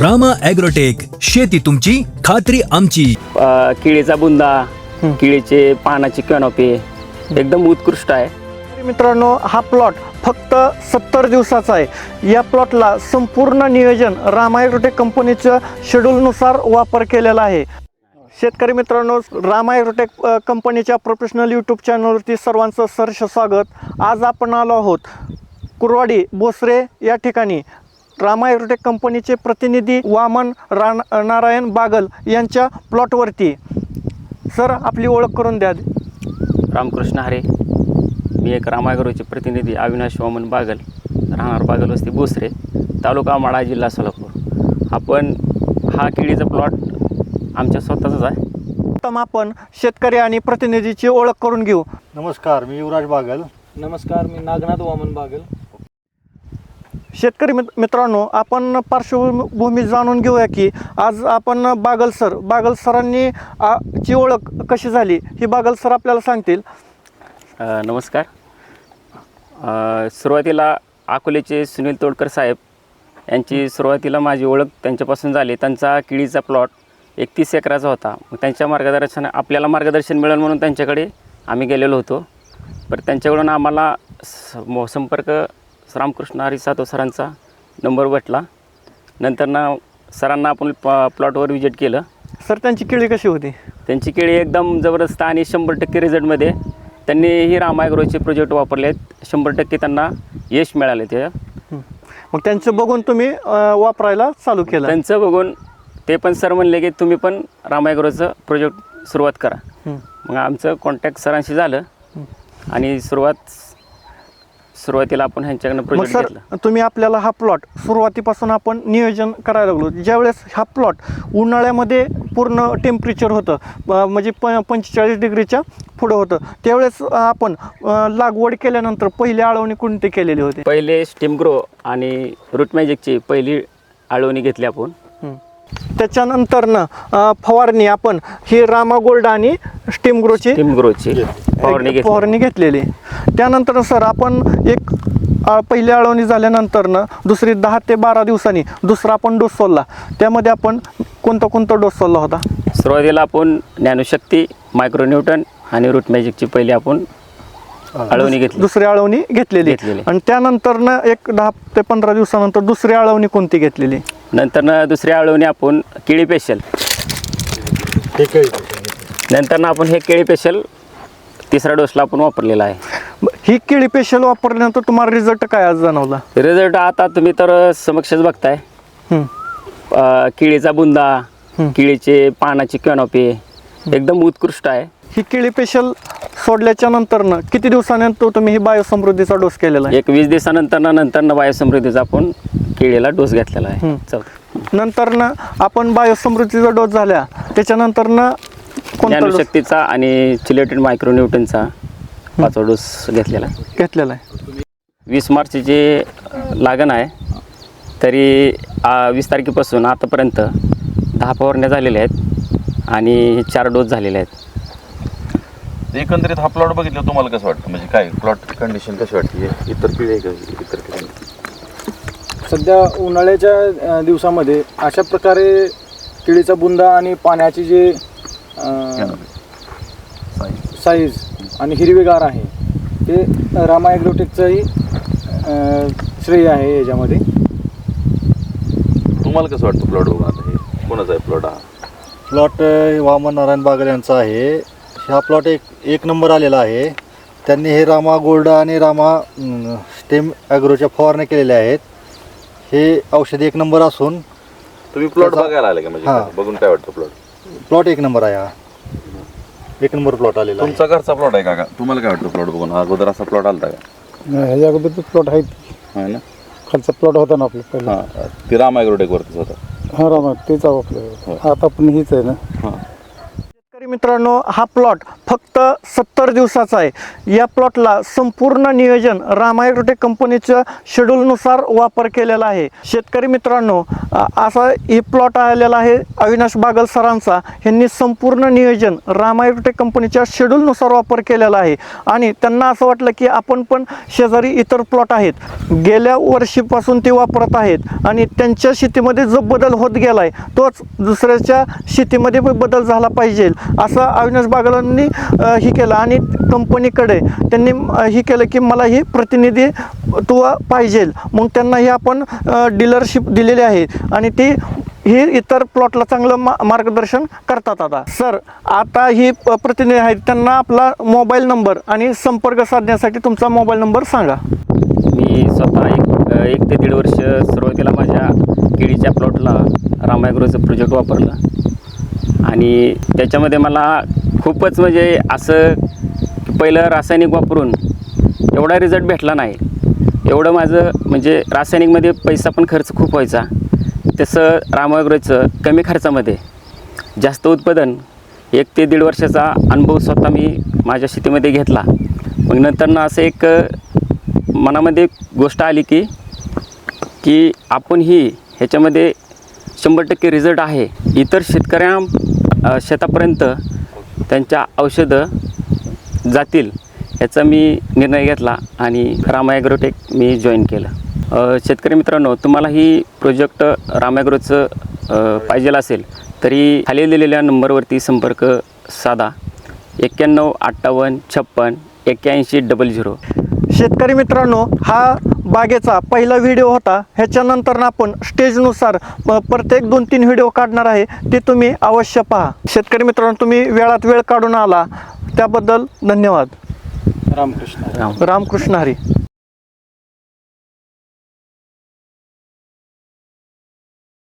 Rama agrotech शेती तुमची खात्री आमची. अ, केळीचा बुंदा केळीचे पानाची कॅनॉपी एकदम उत्कृष्ट आहे. तरी मित्रांनो हा प्लॉट फक्त सत्तर दिवसाचा आहे. या प्लॉटला संपूर्ण नियोजन रामायग्रोटेक कंपनीच्या शेड्यूलनुसार वापर केलेला आहे. शेतकरी मित्रांनो रामायग्रोटेक अ, कंपनीच्या प्रोफेशनल यूट्यूब चॅनलवरती सर्वांचं सहर्ष स्वागत. आज आपण आलो आहोत कुरवाडी बोसरे या ठिकाणी. रामायग्रोटेक कंपनीचे प्रतिनिधी वामन रान नारायण बागल यांच्या प्लॉटवरती. सर आपली ओळख करून द्या. रामकृष्ण हरे. मी एक रामागुरूचे प्रतिनिधी अविनाश वामन बागल राहणार बागल वस्ती बोसरे तालुका माडा जिल्हा सोलापूर. आपण हा केळीचा प्लॉट आमच्या स्वतःचाच आहे. प्रथम आपण शेतकरी आणि प्रतिनिधीची ओळख करून घेऊ. नमस्कार मी युवराज बागल. नमस्कार मी नागनाथ वामन बागल. शेतकरी मित- मित्रांनो आपण पार्श्वभूमी जाणून घेऊया की आज आपण बागल सर बागल सरांनी आ, ची ओळख कशी झाली? ही बागल सर आपल्याला सांगतील. अ, नमस्कार. अ, सुरुवातीला अकोलेचे सुनील तोडकर साहेब यांची सुरुवातीला माझी ओळख त्यांच्यापासून झाली. त्यांचा केळीचा प्लॉट एकतीस एकराचा होता. मग त्यांच्या मार्गदर्शन आपल्याला मार्गदर्शन मिळेल म्हणून त्यांच्याकडे आम्ही गेलेलो होतो. पण त्यांच्याकडून आम्हाला स मो- संपर्क रामकृष्ण हरी सातो सरांचा नंबर भेटला. नंतर ना सरांना आपण प प्लॉटवर विजिट केलं. सर त्यांची केळी कशी होती? त्यांची केळी एकदम जबरदस्त आणि शंभर टक्के रिझल्टमध्ये त्यांनी ही रामायग्रोचे प्रोजेक्ट वापरले आहेत शंभर टक्के त्यांना यश मिळाले ते. मग त्यांचं बघून तुम्ही अ, वापरायला चालू केलं. त्यांचं बघून ते पण सर म्हणले की तुम्ही पण रामायग्रोचं प्रोजेक्ट सुरुवात करा. हं. मग आमचं कॉन्टॅक्ट सरांशी झालं. आणि सुरुवात सुरुवातीला आपण ह्यांच्याकडनं मग प्रोजेक्ट सर घेतलं. तुम्ही आपल्याला हा प्लॉट सुरुवातीपासून आपण नियोजन करायला लागलो. ज्यावेळेस हा प्लॉट उन्हाळ्यामध्ये पूर्ण टेम्परेचर होतं अ, म्हणजे प पंचेचाळीस डिग्रीच्या पुढं होतं त्यावेळेस अ, आपण अ, लागवड केल्यानंतर पहिली आळवणी कोणती केलेली होती? पहिले स्टीम ग्रो आणि रूट मॅजिकची पहिली आळवणी घेतली आपण. हं. त्याच्यानंतरनं अ, फवारणी आपण ही रामा गोल्ड आणि स्टीम ग्रोची स्टीम ग्रोची फवारणी घेतली फवारणी घेतलेली. त्यानंतर सर आपण एक पहिली आळवणी झाल्यानंतरनं दुसरी दहा ते बारा दिवसांनी दुसरा आपण डोस सोडला. त्यामध्ये आपण कोणता कोणता डोस सोडला होता? सुरुवातीला आपण ज्ञानशक्ती मायक्रोन्यूटन आणि रूट मॅजिकची पहिली आपण आळवणी घेतली. दुसरी आळवणी घेतलेली. घेतलेली. आणि त्यानंतरनं एक दहा ते पंधरा दिवसानंतर दुसरी आळवणी कोणती घेतलेली? नंतर दुसऱ्या आळवणी आपण केळी पेशल. नंतर आपण हे केळी पेशल तिसऱ्या डोसला आपण वापरलेला आहे. ही केळी पेशल वापरल्यानंतर तुम्हाला रिझल्ट काय आज जाणवला? रिझल्ट आता तुम्ही तर समक्षच बघताय. अं, केळीचा बुंदा. केळीचे पानाची कॅनॉपी एकदम उत्कृष्ट आहे. ही केळी पेशल सोडल्याच्या नंतरनं किती दिवसानंतर तुम्ही ही बायोसमृद्धीचा डोस केलेला आहे? एक वीस दिवसानंतर नंतर बायोसमृद्धीचा आपण केळीला डोस घेतलेला आहे. चौथा नंतरनं आपण बायोसमृद्धीचा डोस झाल्या त्याच्यानंतरनं कोणता डोस ज्ञानशक्तीचा आणि चिलेटेड मायक्रोन्यूटनचा पाचवा डोस घेतलेला आहे. घेतलेला आहे. वीस मार्चची जे लागण आहे तरी आ, वीस तारखेपासून आतापर्यंत दहा फवारण्या झालेल्या आहेत आणि चार डोस झालेले आहेत. एकंदरीत हा प्लॉट बघितलं तुम्हाला कसं वाटतं? म्हणजे काय प्लॉट कंडिशन कशी वाटते? इतर पिढी आहे का? इतर पिढी सध्या उन्हाळ्याच्या दिवसामध्ये अशा प्रकारे केळीचा बुंदा आणि पाण्याची जे साईज. आणि हिरवेगार आहे. ते रामा ॲग्रोटेकचंही अ, श्रेय आहे याच्यामध्ये. तुम्हाला कसं वाटतं प्लॉट बघून आता हे? कोणाचा आहे प्लॉट हा? प्लॉट वामन नारायण बागल यांचा आहे. हा प्लॉट एक एक नंबर आलेला आहे. त्यांनी हे रामा गोल्ड आणि रामा स्टेम ॲग्रोच्या फवारण्या केलेल्या आहेत. हे औषध एक नंबर असून तुम्ही प्लॉट बघायला आले का म्हणजे? हा. बघून काय वाटतं प्लॉट प्लॉट एक नंबर आहे हा. एक नंबर प्लॉट आलेला आहे. तुमचा घरचा प्लॉट आहे का तुम्हाला काय वाटतं प्लॉट बघून? हा अगोदर असा प्लॉट आलता का? ह्याच्या अगोदर प्लॉट आहेत हा ना? खालचा प्लॉट होता ना आपला पहिला. हा ती राम ॲग्रोटेक वरतीच होता. हा रामा तेच आहे आपलं. आता पण हीच आहे ना. हा. मित्रांनो हा प्लॉट फक्त सत्तर दिवसाचा आहे. या प्लॉटला संपूर्ण नियोजन रामायग्रोटेक कंपनीच्या शेड्यूलनुसार वापर केलेला आहे. शेतकरी मित्रांनो असा ही प्लॉट आलेला आहे अविनाश बागल सरांचा. यांनी संपूर्ण नियोजन रामायग्रोटेक कंपनीच्या शेड्यूलनुसार वापर केलेला आहे. आणि त्यांना असं वाटलं की आपण पण शेजारी इतर प्लॉट आहेत. गेल्या वर्षीपासून ते वापरत आहेत आणि त्यांच्या शेतीमध्ये जो बदल होत गेला आहे तोच दुसऱ्याच्या शेतीमध्ये पण बदल झाला पाहिजे. असं अविनाश बागलांनी हे ही केलं. आणि कंपनीकडे त्यांनी हे ही केलं की मला ही प्रतिनिधी तू पाहिजे. मग त्यांना ही आपण डीलरशिप दिलेली आहे. आणि ती ही इतर प्लॉटला चांगलं मा मार्गदर्शन करतात आता. सर आता ही प- प्रतिनिधी आहेत. त्यांना आपला मोबाईल नंबर आणि संपर्क साधण्यासाठी तुमचा मोबाईल नंबर सांगा. मी स्वतः एक एक ते दीड वर्ष सुरुवातीला माझ्या केळीच्या प्लॉटला रामायग्रोचं प्रोजेक्ट वापरला. आणि त्याच्यामध्ये मला खूपच म्हणजे असं पहिलं रासायनिक वापरून एवढा रिझल्ट भेटला नाही. एवढं माझं म्हणजे रासायनिकमध्ये पैसा पण खर्च खूप व्हायचा. तसं रामायग्रोचं कमी खर्चामध्ये जास्त उत्पादन एक ते दीड वर्षाचा अनुभव स्वतः मी माझ्या शेतीमध्ये घेतला. मग नंतर ना असं एक मनामध्ये गोष्ट आली की की आपण ही ह्याच्यामध्ये शंभर टक्के रिझल्ट आहे. इतर शेतकऱ्या शेतापर्यंत त्यांच्या औषधं जातील याचा मी निर्णय घेतला आणि रामायग्रोटेक मी जॉईन केलं. शेतकरी मित्रांनो तुम्हाला ही प्रोजेक्ट रामायग्रोचं अ, पाहिजेल असेल तरी खाली दिलेल्या नंबरवरती संपर्क साधा. एक्क्याण्णव अठ्ठावन्न छप्पन एक्क्याऐंशी डबल झिरो. शेतकरी मित्रांनो हा बागेचा पहिला व्हिडिओ होता. ह्याच्यानंतर ना आपण स्टेजनुसार प्रत्येक दोन तीन व्हिडिओ काढणार आहे ते तुम्ही अवश्य पहा. शेतकरी मित्रांनो तुम्ही वेळात वेळ काढून आला. त्याबद्दल धन्यवाद. रामकृष्ण. राम रामकृष्ण हरी.